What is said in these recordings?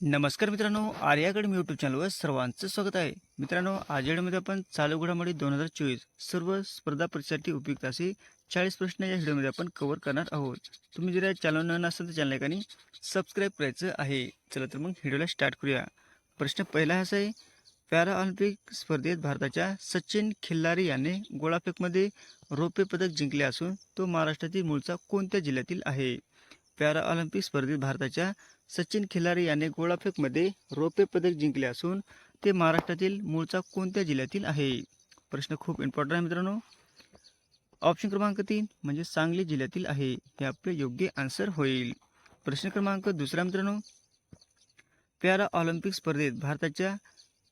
नमस्कार मित्रांनो आर्याकडे यूट्यूब चॅनलवर सर्वांचं स्वागत आहे. मित्रांनो आज व्हिडिओमध्ये आपण चालू घडामोडी दोन हजार चोवीस सर्व स्पर्धा परीक्षेसाठी उपयुक्त असे चाळीस प्रश्न या व्हिडिओमध्ये आपण कव्हर करणार आहोत. तुम्ही जर या चॅनल नसाल तर चॅनल एकाने सबस्क्राईब करायचं आहे. चला तर मग व्हिडिओला स्टार्ट करूया. प्रश्न पहिला असा आहे पॅरा ऑलिम्पिक स्पर्धेत भारताच्या सचिन खिल्लारी याने गोळाफेकमध्ये रौप्य पदक जिंकले असून तो महाराष्ट्रातील मूळचा कोणत्या जिल्ह्यातील आहे? पॅरा ऑलिम्पिक स्पर्धेत भारताच्या सचिन खिलारी याने गोळाफेकमध्ये रौप्य पदक जिंकले असून ते महाराष्ट्रातील मूळचा कोणत्या जिल्ह्यातील आहे? प्रश्न खूप इम्पॉर्टंट आहे मित्रांनो. ऑप्शन क्रमांक तीन म्हणजे सांगली जिल्ह्यातील आहे. हे आपले योग्य आन्सर होईल. प्रश्न क्रमांक दुसरा मित्रांनो. पॅरा ऑलिम्पिक स्पर्धेत भारताच्या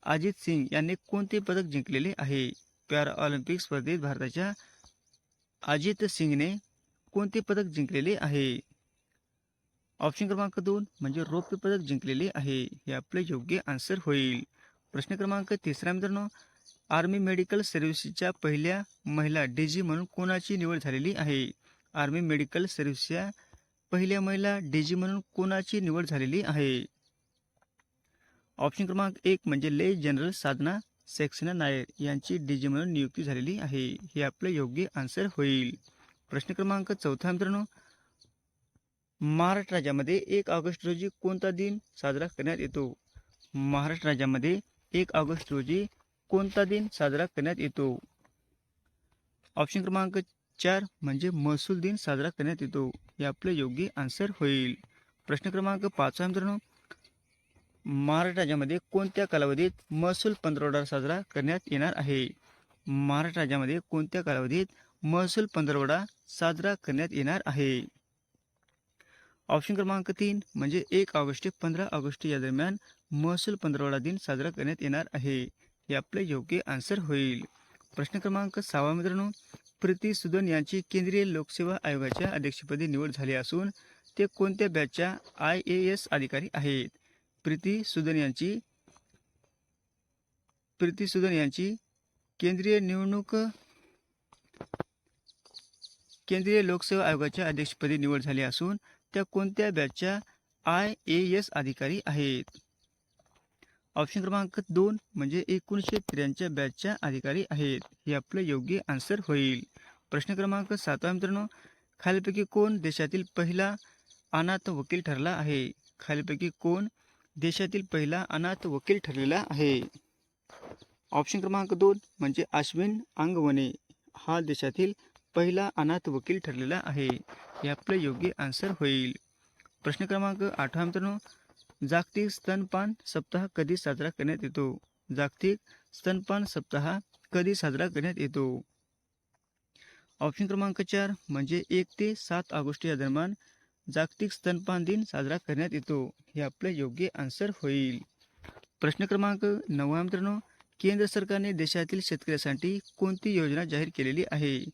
अजित सिंग यांनी कोणते पदक जिंकलेले आहे? पॅरा ऑलिम्पिक स्पर्धेत भारताच्या अजित सिंगने कोणते पदक जिंकलेले आहे? ऑप्शन क्रमांक दोन म्हणजे रौप्य पदक जिंकलेले आहे. हे आपले योग्य आन्सर होईल. प्रश्न क्रमांक तिसरा मित्रांनो आर्मी मेडिकल सर्व्हिसच्या पहिल्या महिला डी जी म्हणून कोणाची निवड झालेली आहे? आर्मी मेडिकल सर्व्हिसच्या पहिल्या महिला डी जी म्हणून कोणाची निवड झालेली आहे? ऑप्शन क्रमांक एक म्हणजे ले जनरल साधना सेक्सना नायर यांची डी जी म्हणून नियुक्ती झालेली आहे. हे आपले योग्य आन्सर होईल. प्रश्न क्रमांक चौथा मित्रांनो महाराष्ट्र राज्यामध्ये एक ऑगस्ट रोजी कोणता दिन साजरा करण्यात येतो? महाराष्ट्र राज्यामध्ये एक ऑगस्ट रोजी कोणता दिन साजरा करण्यात येतो? ऑप्शन क्रमांक चार म्हणजे महसूल दिन साजरा करण्यात येतो. हे आपले योग्य आन्सर होईल. प्रश्न क्रमांक पाचवा मित्रांनो. महाराष्ट्र राज्यामध्ये कोणत्या कालावधीत महसूल पंधरवडा साजरा करण्यात येणार आहे? महाराष्ट्र राज्यामध्ये कोणत्या कालावधीत महसूल पंधरवडा साजरा करण्यात येणार आहे? ऑप्शन क्रमांक तीन म्हणजे एक ऑगस्ट ते पंधरा ऑगस्ट या दरम्यान महसूल पंधरवडा दिन साजरा करण्यात येणार आहे. हे आपले योग्य आन्सर होईल. प्रश्न क्रमांक सहावा मित्रांनो प्रीती सुदन यांची केंद्रीय लोकसेवा आयोगाच्या अध्यक्षपदी निवड झाली असून ते कोणत्या बॅचच्या आय ए एस अधिकारी आहेत? प्रीती सुदन यांची प्रीती सुदन यांची केंद्रीय निवडणूक केंद्रीय लोकसेवा आयोगाच्या अध्यक्षपदी निवड झाली असून त्या कोणत्या बॅचच्या आय ए एस अधिकारी आहेत? ऑप्शन क्रमांक दोन म्हणजे एकोणीसशे त्र्याऐंच्या बॅचच्या अधिकारी आहेत. हे आपलं योग्य आन्सर होईल. प्रश्न क्रमांक सातवा मित्रांनो. खालीलपैकी कोण देशातील पहिला अनाथ वकील ठरला आहे? खालीलपैकी कोण देशातील पहिला अनाथ वकील ठरलेला आहे? ऑप्शन क्रमांक दोन म्हणजे अश्विन अंगवणे. हा देशातील पहिला अनाथ वकील ठरलेला आहे. हे आपलं योग्य आन्सर होईल. प्रश्न क्रमांक आठवा मित्रांनो जागतिक स्तनपान सप्ताह कधी साजरा करण्यात येतो? जागतिक स्तनपान सप्ताह कधी साजरा करण्यात येतो? ऑप्शन क्रमांक चार म्हणजे एक ते सात ऑगस्ट या दरम्यान जागतिक स्तनपान दिन साजरा करण्यात येतो. हे आपलं योग्य आन्सर होईल. प्रश्न क्रमांक नववा मित्रांनो केंद्र सरकारने देशातील शेतकऱ्यांसाठी कोणती योजना जाहीर केलेली आहे?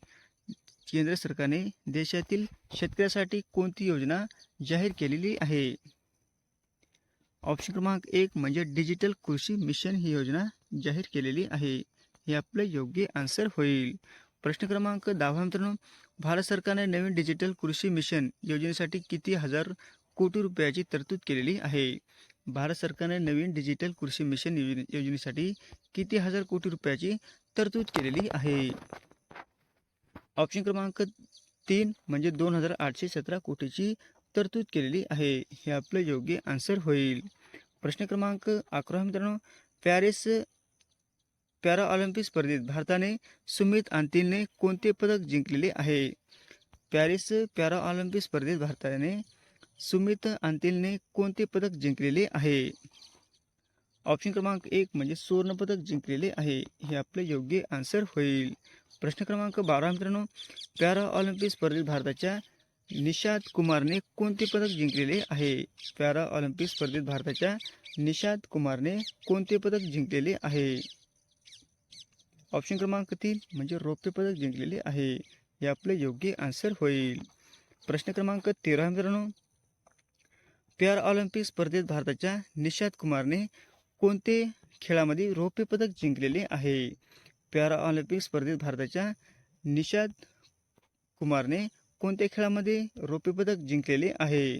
केंद्र सरकारने देशातील शेतकऱ्यासाठी कोणती योजना जाहीर केलेली आहे? ऑप्शन क्रमांक एक म्हणजे डिजिटल कृषी मिशन ही योजना जाहीर केलेली आहे. हे आपलं योग्य आन्सर होईल. प्रश्न क्रमांक दहावा मित्रांनो भारत सरकारने नवीन डिजिटल कृषी मिशन योजनेसाठी किती हजार कोटी रुपयाची तरतूद केलेली आहे? भारत सरकारने नवीन डिजिटल कृषी मिशन योजने योजनेसाठी किती हजार कोटी रुपयाची तरतूद केलेली आहे? ऑप्शन क्रमांक तीन म्हणजे दोन हजार आठशे सतरा कोटीची तरतूद केलेली आहे. हे आपलं योग्य आन्सर होईल. प्रश्न क्रमांक अकरा मित्रांनो. पॅरिस पॅरा ऑलिम्पिक स्पर्धेत भारताने सुमित अंतिलने कोणते पदक जिंकलेले आहे? पॅरिस पॅरा ऑलिम्पिक स्पर्धेत भारताने सुमित अंतिलने कोणते पदक जिंकलेले आहे? ऑप्शन क्रमांक एक म्हणजे सुवर्णपदक जिंकलेले आहे. हे आपले योग्य आन्सर होईल. प्रश्न क्रमांक बारा मित्रांनो पॅरा ऑलिम्पिक स्पर्धेत भारताच्या निषाद कुमारने कोणते पदक जिंकलेले आहे? पॅरा ऑलिम्पिक स्पर्धेत भारताच्या निषाद कुमारने कोणते पदक जिंकलेले आहे? ऑप्शन क्रमांक तीन म्हणजे रौप्य पदक जिंकलेले आहे. हे आपले योग्य आन्सर होईल. प्रश्न क्रमांक तेरा मित्रांनो पॅरा ऑलिम्पिक स्पर्धेत भारताच्या निषाद कुमारने कोणते खेळामध्ये रौप्य पदक जिंकलेले आहे? पॅरा ऑलिम्पिक स्पर्धेत भारताच्या निषाद कुमारने कोणत्या खेळामध्ये रौप्य पदक जिंकलेले आहे?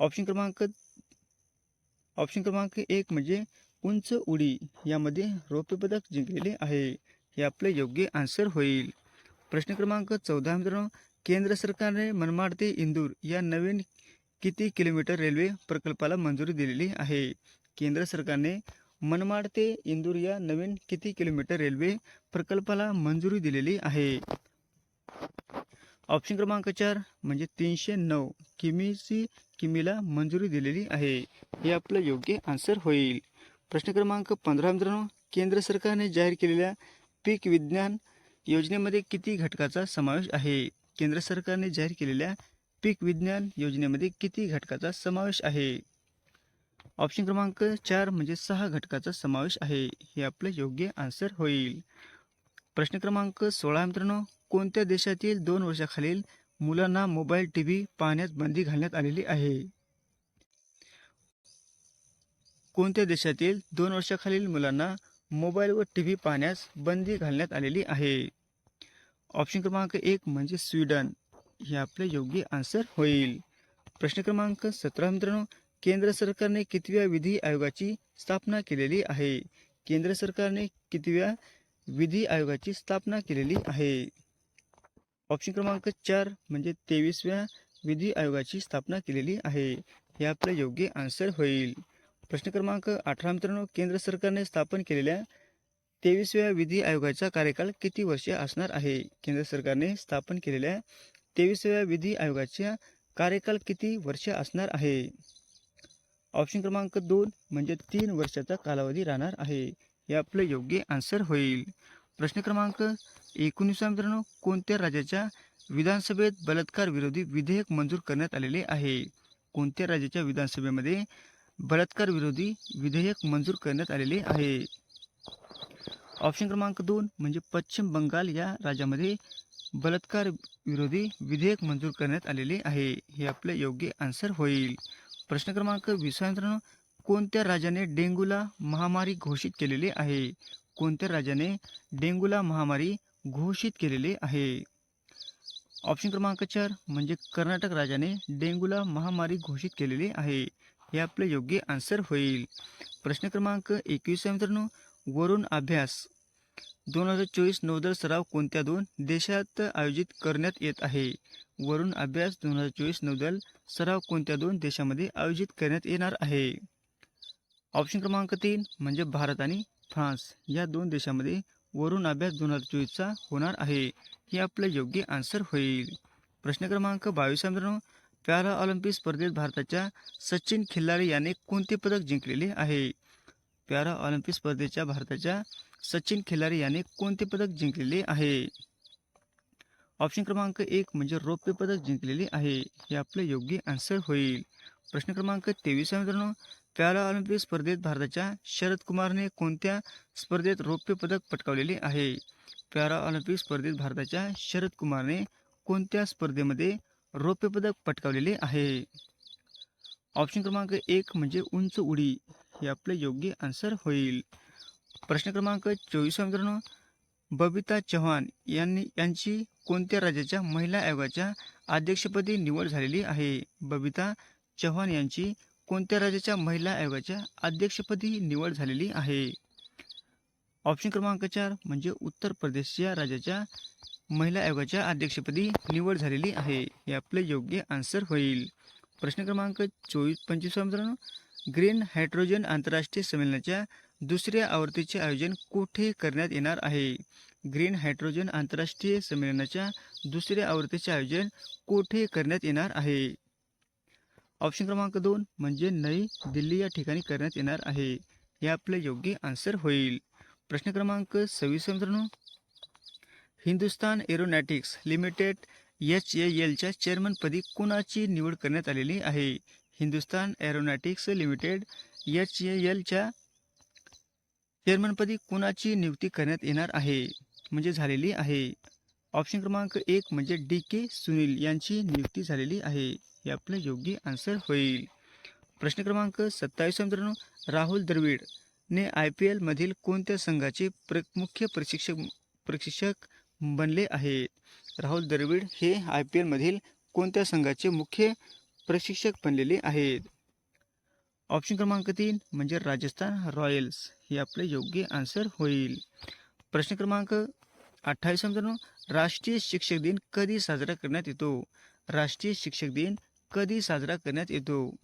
ऑप्शन क्रमांक ऑप्शन क्रमांक एक म्हणजे उंच उडी यामध्ये रौप्य पदक जिंकलेले आहे. हे आपले योग्य आन्सर होईल. प्रश्न क्रमांक चौदा मित्रांनो केंद्र सरकारने मनमाड ते इंदूर या नवीन किती किलोमीटर रेल्वे प्रकल्पाला मंजुरी दिलेली आहे? केंद्र सरकारने मनमाड ते इंदूर या नवीन किती किलोमीटर रेल्वे प्रकल्पाला मंजुरी दिलेली आहे? ऑप्शन क्रमांक चार म्हणजे तीनशे नऊ किमीची किमीला मंजुरी दिलेली आहे. हे आपलं योग्य आन्सर होईल. प्रश्न क्रमांक पंधरा मित्रांनो केंद्र सरकारने जाहीर केलेल्या पीक विज्ञान योजनेमध्ये किती घटकाचा समावेश आहे? केंद्र सरकारने जाहीर केलेल्या पीक विज्ञान योजनेमध्ये किती घटकाचा समावेश आहे? ऑप्शन क्रमांक चार म्हणजे सहा घटकाचा समावेश आहे. हे आपलं योग्य आन्सर होईल. प्रश्न क्रमांक सोळा मित्रांनो कोणत्या देशातील दोन वर्षाखालील मुलांना मोबाईल टी व्ही पाहण्यास बंदी घालण्यात आलेली आहे? कोणत्या देशातील दोन वर्षाखालील मुलांना मोबाईल व टी व्ही पाहण्यास बंदी घालण्यात आलेली आहे? ऑप्शन क्रमांक एक म्हणजे स्वीडन. हे आपले योग्य आन्सर होईल. प्रश्न क्रमांक सतरा मित्रांनो केंद्र सरकारने कितव्या विधी आयोगाची स्थापना केलेली आहे? केंद्र सरकारने कितव्या विधी आयोगाची स्थापना केलेली आहे? ऑप्शन क्रमांक चार म्हणजे तेवीसव्या विधी आयोगाची स्थापना केलेली आहे. हे आपलं योग्य आन्सर होईल. प्रश्न क्रमांक अठरा मित्रांनो केंद्र सरकारने स्थापन केलेल्या तेवीसव्या विधी आयोगाचा कार्यकाळ किती वर्षे असणार आहे? केंद्र सरकारने स्थापन केलेल्या तेवीसव्या विधी आयोगाचा कार्यकाळ किती वर्षे असणार आहे? ऑप्शन क्रमांक दोन म्हणजे तीन वर्षाचा कालावधी राहणार आहे. हे आपलं योग्य आन्सर होईल. प्रश्न क्रमांक एकोणीसा मित्रांनो. कोणत्या राज्याच्या विधानसभेत बलात्कार विरोधी विधेयक मंजूर करण्यात आलेले आहे? कोणत्या राज्याच्या विधानसभेमध्ये बलात्कार विरोधी विधेयक मंजूर करण्यात आलेले आहे? ऑप्शन क्रमांक दोन म्हणजे पश्चिम बंगाल या राज्यामध्ये बलात्कार विरोधी विधेयक मंजूर करण्यात आलेले आहे. हे आपले योग्य आन्सर होईल. प्रश्न क्रमांक विसा मित्रांनो कोणत्या राज्याने डेंग्यूला महामारी घोषित केलेली आहे? कोणत्या राज्याने डेंग्यूला महामारी घोषित केलेले आहे? ऑप्शन क्रमांक चार म्हणजे कर्नाटक राज्याने डेंग्यूला महामारी घोषित केलेली आहे. हे आपले योग्य आन्सर होईल. प्रश्न क्रमांक एकवीस मित्रांनो वरून अभ्यास. दोन हजार चोवीस नौदल सराव कोणत्या दोन देशात आयोजित करण्यात येत आहे? वरून अभ्यास दोन हजार चोवीस नौदल सराव कोणत्या दोन देशामध्ये आयोजित करण्यात येणार आहे? ऑप्शन क्रमांक तीन म्हणजे भारत आणि फ्रान्स. या दोन देशामध्ये वरून अभ्यास दोन हजार चोवीसचा होणार आहे. हे आपलं योग्य आन्सर होईल. प्रश्न क्रमांक बावीस मित्रांनो. पॅरा ऑलिम्पिक स्पर्धेत भारताच्या सचिन खिल्लारी याने कोणते पदक जिंकलेले आहे? पॅरा ऑलिम्पिक स्पर्धेच्या भारताच्या सचिन खिलारी याने कोणते पदक जिंकलेले आहे? ऑप्शन क्रमांक एक म्हणजे रौप्य पदक जिंकलेले आहे. हे आपले योग्य आन्सर होईल. प्रश्न क्रमांक तेवीस मित्रांनो. पॅरा ऑलिम्पिक स्पर्धेत भारताच्या शरद कुमारने कोणत्या स्पर्धेत रौप्य पदक पटकावलेले आहे? पॅरा ऑलिम्पिक स्पर्धेत भारताच्या शरद कुमारने कोणत्या स्पर्धेमध्ये रौप्य पदक पटकावलेले आहे? ऑप्शन क्रमांक एक म्हणजे उंच उडी. हे आपले योग्य आन्सर होईल. प्रश्न क्रमांक चोवीस मित्रांनो. बबिता चव्हाण यांनी यांची कोणत्या राज्याच्या महिला आयोगाच्या अध्यक्षपदी निवड झालेली आहे? बबिता चव्हाण यांची कोणत्या राज्याच्या महिला आयोगाच्या अध्यक्षपदी निवड झालेली आहे? ऑप्शन क्रमांक चार म्हणजे उत्तर प्रदेश या राज्याच्या महिला आयोगाच्या अध्यक्षपदी निवड झालेली आहे. हे आपले योग्य आन्सर होईल. प्रश्न क्रमांक चोवीस पंचवीस मित्रांनो. ग्रीन हायड्रोजन आंतरराष्ट्रीय संमेलनाच्या दुसऱ्या आवृत्तीचे आयोजन कुठे करण्यात येणार आहे? ग्रीन हायड्रोजन आंतरराष्ट्रीय संमेलनाच्या दुसऱ्या आवृत्तीचे आयोजन कुठे करण्यात येणार आहे? ऑप्शन क्रमांक दोन म्हणजे नई दिल्ली या ठिकाणी करण्यात येणार आहे. हे आपले योग्य आन्सर होईल. प्रश्न क्रमांक सव्वीस मित्रांनो. Hindustan aeronautics limited H A एलच्या चेअरमनपदी कुणाची निवड करण्यात आलेली आहे? Hindustan aeronautics limited H A एलच्या चेअरमनपदी कुणाची नियुक्ती करण्यात येणार आहे? म्हणजे झालेली आहे. ऑप्शन क्रमांक एक म्हणजे डी के सुनील यांची नियुक्ती झालेली आहे. हे आपलं योग्य आन्सर होईल. प्रश्न क्रमांक सत्तावीस मित्रांनो राहुल द्रविड ने आय पी एलमधील कोणत्या संघाचे प्र मुख्य प्रशिक्षक प्रशिक्षक बनले आहेत? राहुल द्रविड हे आय पी एलमधील कोणत्या संघाचे मुख्य प्रशिक्षक बनलेले आहेत? ऑप्शन क्रमांक तीन म्हणजे राजस्थान रॉयल्स हे आपले योग्य आन्सर होईल. प्रश्न क्रमांक अठ्ठावीस मित्रांनो राष्ट्रीय शिक्षक दिन कधी साजरा करण्यात येतो? राष्ट्रीय शिक्षक दिन कधी साजरा करण्यात येतो?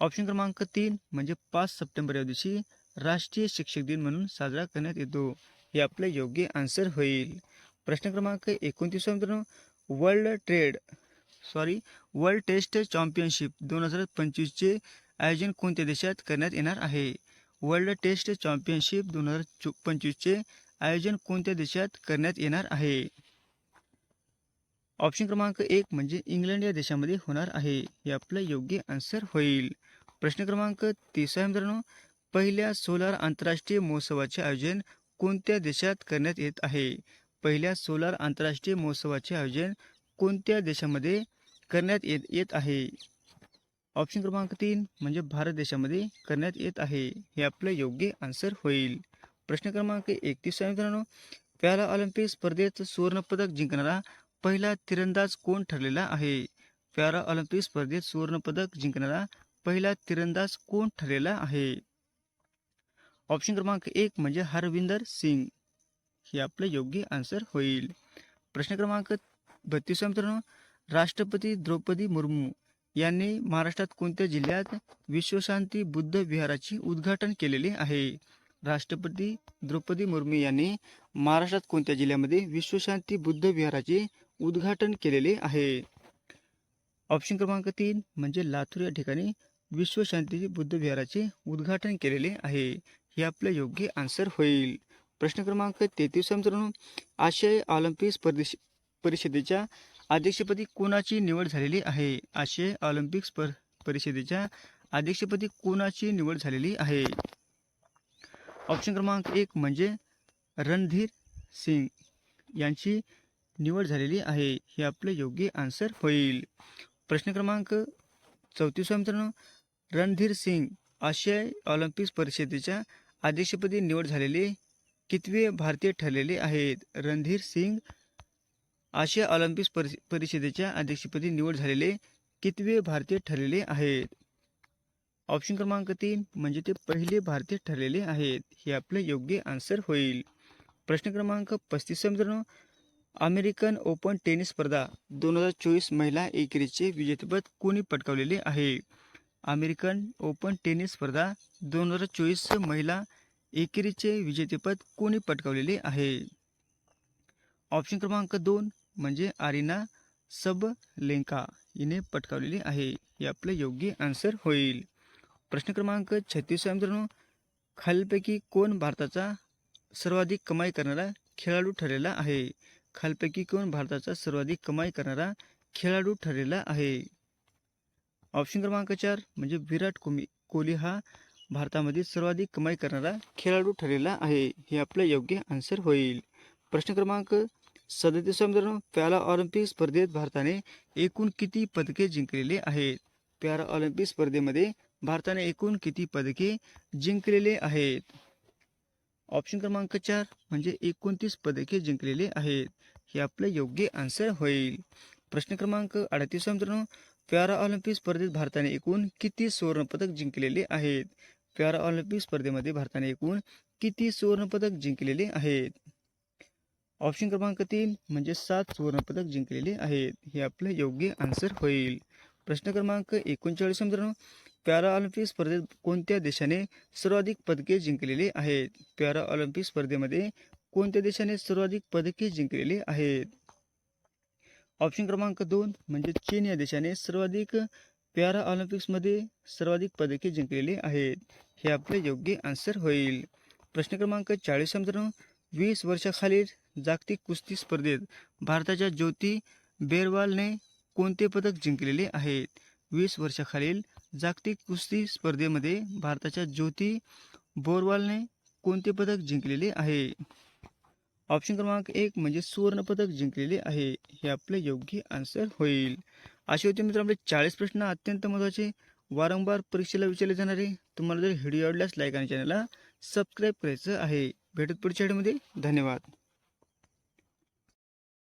ऑप्शन क्रमांक तीन म्हणजे पाच सप्टेंबर या दिवशी राष्ट्रीय शिक्षक दिन म्हणून साजरा करण्यात येतो. हे आपले योग्य आन्सर होईल. प्रश्न क्रमांक एकोणतीस मित्रांनो world trade sorry world test championship दोन हजार पंचवीसचे आयोजन कोणत्या देशात करण्यात येणार आहे? वर्ल्ड टेस्ट चॅम्पियनशिप दोन हजार चो पंचवीसचे आयोजन कोणत्या देशात करण्यात येणार आहे? ऑप्शन क्रमांक एक म्हणजे इंग्लंड या देशामध्ये होणार आहे. हे आपलं योग्य आन्सर होईल. प्रश्न क्रमांक तिसरा मित्रांनो पहिल्या सोलार आंतरराष्ट्रीय महोत्सवाचे आयोजन कोणत्या देशात करण्यात येत आहे? पहिल्या सोलार आंतरराष्ट्रीय महोत्सवाचे आयोजन कोणत्या देशामध्ये करण्यात येत येत आहे? ऑप्शन क्रमांक तीन म्हणजे भारत देशामध्ये करण्यात येत आहे. हे आपलं योग्य आन्सर होईल. प्रश्न क्रमांक एकतीस आहे मित्रांनो. पॅरा ऑलिम्पिक स्पर्धेत सुवर्णपदक जिंकणारा पहिला तिरंदाज कोण ठरलेला आहे? पॅरा ऑलिम्पिक स्पर्धेत सुवर्णपदक जिंकणारा पहिला तिरंदाज कोण ठरलेला आहे? ऑप्शन क्रमांक एक म्हणजे हरविंदर सिंग. हे आपलं योग्य आन्सर होईल. प्रश्न क्रमांक बत्तीस मित्रांनो राष्ट्रपती द्रौपदी मुर्मू यांनी महाराष्ट्रात कोणत्या जिल्ह्यात विश्वशांती बुद्ध विहाराचे उद्घाटन केलेले आहे? राष्ट्रपती द्रौपदी मुर्मू यांनी महाराष्ट्रात कोणत्या जिल्ह्यामध्ये विश्वशांती बुद्ध विहाराचे उद्घाटन केलेले आहे? ऑप्शन क्रमांक तीन म्हणजे लातूर या ठिकाणी विश्वशांती बुद्ध विहाराचे उद्घाटन केलेले आहे. हे आपलं योग्य आन्सर होईल. प्रश्न क्रमांक तेहतीस मित्रांनो आशियाई ऑलिम्पिक स्पर्धे परिषदेच्या अध्यक्षपदी कोणाची निवड झालेली आहे? आशियाई ऑलिम्पिक स्पर परिषदेच्या अध्यक्षपदी कोणाची निवड झालेली आहे? ऑप्शन क्रमांक एक म्हणजे रणधीर सिंग यांची निवड झालेली आहे. हे आपलं योग्य आन्सर होईल. प्रश्न क्रमांक चौतीस मित्रांनो. रणधीर सिंग आशियाई ऑलिम्पिक परिषदेच्या अध्यक्षपदी निवड झालेले कितवे भारतीय ठरलेले आहेत? रणधीर सिंग आशिया ऑलिम्पिक परि परिषदेच्या अध्यक्षपदी निवड झालेले कितवे भारतीय ठरलेले आहेत? ऑप्शन क्रमांक तीन म्हणजे ते पहिले भारतीय ठरलेले आहेत. हे आपले योग्य आन्सर होईल. प्रश्न क्रमांक पस्तीस मित्रांनो अमेरिकन ओपन टेनिस स्पर्धा दोन हजार चोवीस महिला एकेरीचे विजेतेपद कोणी पटकावलेले आहे? अमेरिकन ओपन टेनिस स्पर्धा दोन हजार चोवीस महिला एकेरीचे विजेतेपद कोणी पटकावलेले आहे? ऑप्शन क्रमांक दोन म्हणजे आरिना सब लेंका हिने पटकावलेली आहे. हे आपले योग्य आन्सर होईल. प्रश्न क्रमांक छत्तीस मित्रांनो. खालपैकी कोण भारताचा सर्वाधिक कमाई करणारा खेळाडू ठरलेला आहे? खालपैकी कोण भारताचा सर्वाधिक कमाई करणारा खेळाडू ठरलेला आहे? ऑप्शन क्रमांक चार म्हणजे विराट कोहली कोहली हा भारतामध्ये सर्वाधिक कमाई करणारा खेळाडू ठरलेला आहे. हे आपलं योग्य आन्सर होईल. प्रश्न क्रमांक सदतीस मित्रांनो पॅरा ऑलिम्पिक स्पर्धेत भारताने एकूण किती पदके जिंकलेले आहेत? पॅरा ऑलिम्पिक स्पर्धेमध्ये भारताने एकूण किती पदके जिंकलेले आहेत? ऑप्शन क्रमांक चार म्हणजे एकोणतीस पदके जिंकलेले आहेत. हे आपलं योग्य आन्सर होईल. प्रश्न क्रमांक अडतीस मित्रांनो पॅरा ऑलिम्पिक स्पर्धेत भारताने एकूण किती सुवर्णपदक जिंकलेले आहेत? पॅरा ऑलिम्पिक स्पर्धेमध्ये भारताने एकूण किती सुवर्णपदक जिंकलेले आहेत? ऑप्शन क्रमांक तीन म्हणजे सात सुवर्णपदक जिंकलेले आहेत. हे आपलं योग्य आन्सर होईल. प्रश्न क्रमांक एकोणचाळीस मित्रांनो. पॅरा ऑलिम्पिक स्पर्धेत कोणत्या देशाने सर्वाधिक पदके जिंकलेली आहेत? पॅरा ऑलिम्पिक स्पर्धेमध्ये कोणत्या देशाने सर्वाधिक पदके जिंकलेली आहेत? ऑप्शन क्रमांक दोन म्हणजे चीन या देशाने सर्वाधिक पॅरा ऑलिम्पिक्समध्ये सर्वाधिक पदके जिंकलेली आहेत. हे आपले योग्य आन्सर होईल. प्रश्न क्रमांक चाळीस मित्रांनो. वीस वर्षाखालील जागतिक कुस्ती स्पर्धेत भारताच्या ज्योती बेरवालने कोणते पदक जिंकलेले आहेत? वीस वर्षाखालील जागतिक कुस्ती स्पर्धेमध्ये भारताच्या ज्योती बोरवालने कोणते पदक जिंकलेले आहे? ऑप्शन क्रमांक एक म्हणजे सुवर्णपदक जिंकलेले आहे. हे आपले योग्य आन्सर होईल. असे होते मित्र आपले चाळीस प्रश्न अत्यंत महत्त्वाचे. वारंवार परीक्षेला विचारले जाणारे. तुम्हाला जर व्हिडिओ आवडल्यास लाईक आणि चॅनलला सबस्क्राईब करायचं आहे. भेटत पुढच्या व्हिडिओमध्ये धन्यवाद.